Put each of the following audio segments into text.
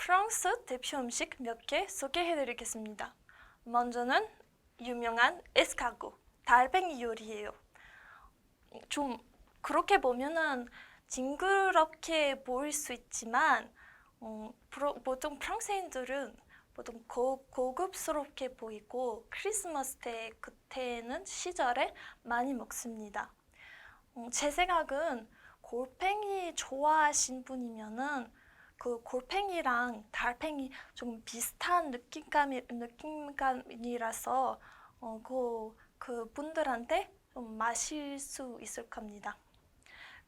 프랑스 대표 음식 몇 개 소개해드리겠습니다. 먼저는 유명한 에스카고, 달팽이 요리예요. 좀 그렇게 보면은 징그럽게 보일 수 있지만 어, 프로- 보통 프랑스인들은 보통 고, 고급스럽게 보이고 크리스마스 때 그때는 시절에 많이 먹습니다. 어, 제 생각은 골팽이 좋아하신 분이면은 그 골팽이랑 달팽이 좀 비슷한 느낌감이 느낌감이라서 어, 그, 그 분들한테 좀 마실 수 있을 겁니다.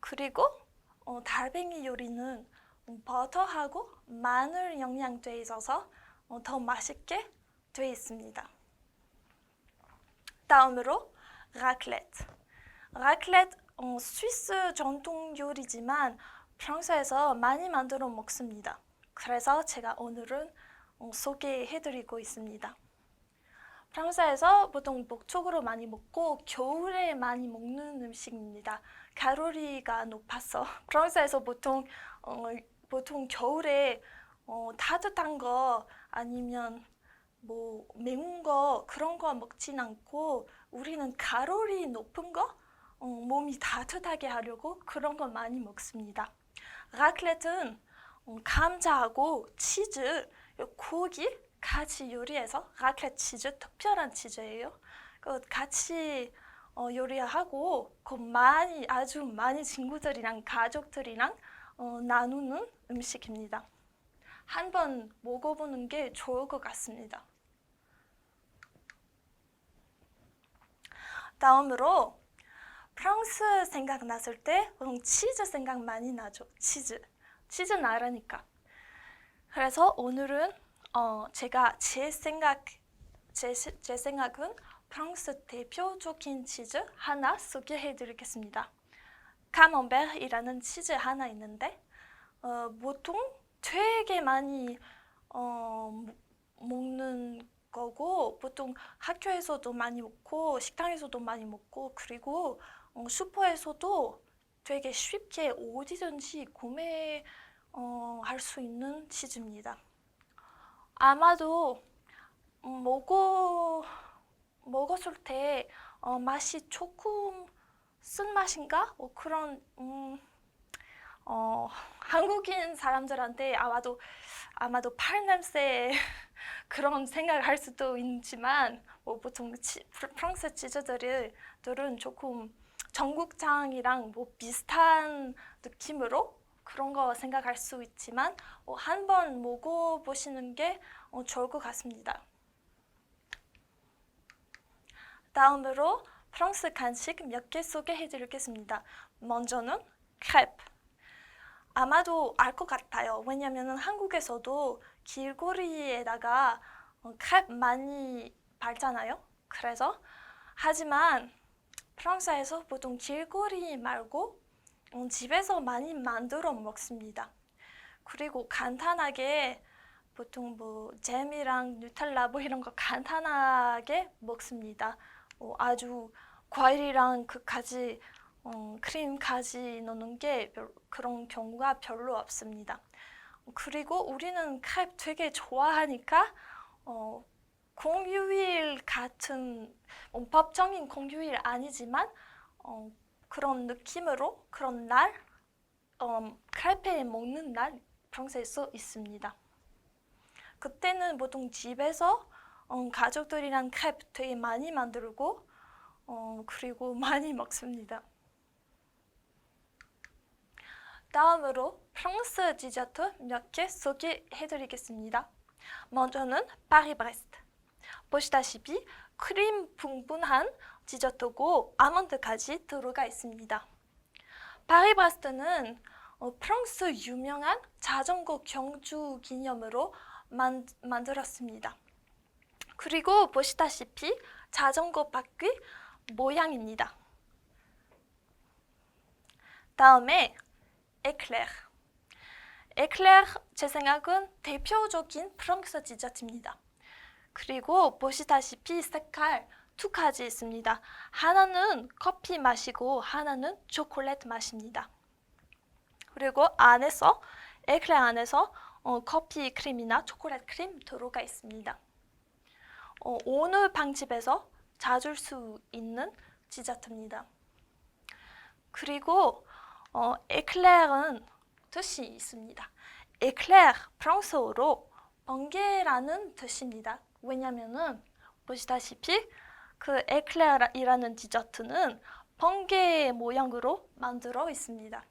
그리고 어, 달팽이 요리는 음, 버터하고 마늘 영양돼 있어서 어, 더 맛있게 돼 있습니다. 다음으로 라클레트. 라클레트 어, 스위스 전통 요리지만 프랑스에서 많이 만들어 먹습니다. 그래서 제가 오늘은 어, 소개해드리고 있습니다. 프랑스에서 보통 목적으로 많이 먹고 겨울에 많이 먹는 음식입니다. 칼로리가 높아서 프랑스에서 보통 어, 보통 겨울에 어, 따뜻한 거 아니면 뭐 매운 거 그런 거 먹진 않고 우리는 칼로리 높은 거 어, 몸이 따뜻하게 하려고 그런 거 많이 먹습니다. 라클렛은 어, 감자하고 치즈, 고기 같이 요리해서 라클렛 치즈 특별한 치즈예요. 그 같이 어, 요리하고 그 많이 아주 많이 친구들이랑 가족들이랑 어, 나누는 음식입니다. 한번 먹어보는 게 좋을 것 같습니다. 다음으로 프랑스 생각 났을 때 보통 치즈 생각 많이 나죠. 치즈. 치즈 나라니까. 그래서 오늘은 어, 제가 제 생각 제, 시- 제 생각은 프랑스 대표적인 치즈 하나 소개해 드리겠습니다. 카먼베르이라는 치즈 하나 있는데 어, 보통 되게 많이 어, 먹- 먹는 거고 보통 학교에서도 많이 먹고 식당에서도 많이 먹고 그리고 어, 슈퍼에서도 되게 쉽게 어디든지 구매 어, 할수 있는 치즈입니다. 아마도 음, 먹어 먹었을 때 어, 맛이 조금 쓴 맛인가? 뭐 그런 음, 어, 한국인 사람들한테 아마도 아마도 팔 냄새 그런 생각을 할 수도 있지만 뭐 보통 치, 프- 프랑스 치즈들은 조금 전국장이랑 뭐 비슷한 느낌으로 그런 거 생각할 수 있지만 어, 한번 먹어보시는 게 어, 좋을 것 같습니다. 다음으로 프랑스 간식 몇 개 소개해 드리겠습니다. 먼저는 크레프. 아마도 알 것 같아요. 왜냐하면 한국에서도 길거리에다가 어, 크레프 많이 팔잖아요. 그래서 하지만 프랑스에서 보통 길거리 말고 어, 집에서 많이 만들어 먹습니다. 그리고 간단하게 보통 뭐 잼이랑 누텔라 뭐 이런 거 간단하게 먹습니다. 어, 아주 과일이랑 그까지 어, 크림까지 넣는 게 별- 그런 경우가 별로 없습니다. 그리고 우리는 크랩 되게 좋아하니까 어, 공휴일 같은 어, 법정인 공휴일 아니지만 어, 그런 느낌으로 그런 날 어, 크레페 먹는 날 프랑스에서 있습니다. 그때는 보통 집에서 어, 가족들이랑 크레페 되게 많이 만들고 어, 그리고 많이 먹습니다. 다음으로 프랑스 디저트 몇 개 소개해드리겠습니다. 먼저는 파리 브레스트. 보시다시피 크림 풍부한 디저트고 아몬드까지 들어가 있습니다. 파리 브레스트는 어, 프랑스 유명한 자전거 경주 기념으로 만, 만들었습니다. 그리고 보시다시피 자전거 바퀴 모양입니다. 다음에 에클레르. 에클레르 제 생각은 대표적인 프랑스 디저트입니다. 그리고 보시다시피 색깔 두 가지 있습니다. 하나는 커피 맛이고 하나는 초콜릿 맛입니다. 그리고 안에서 에클레르 안에서 어, 커피 크림이나 초콜릿 크림 들어가 있습니다. 어, 어느 빵집에서 찾을 수 있는 디저트입니다. 그리고 어, 에클레르는 뜻이 있습니다. 에클레르 프랑스어로 번개라는 뜻입니다. 왜냐면은 보시다시피 그 에클레르이라는 디저트는 번개 모양으로 만들어 있습니다.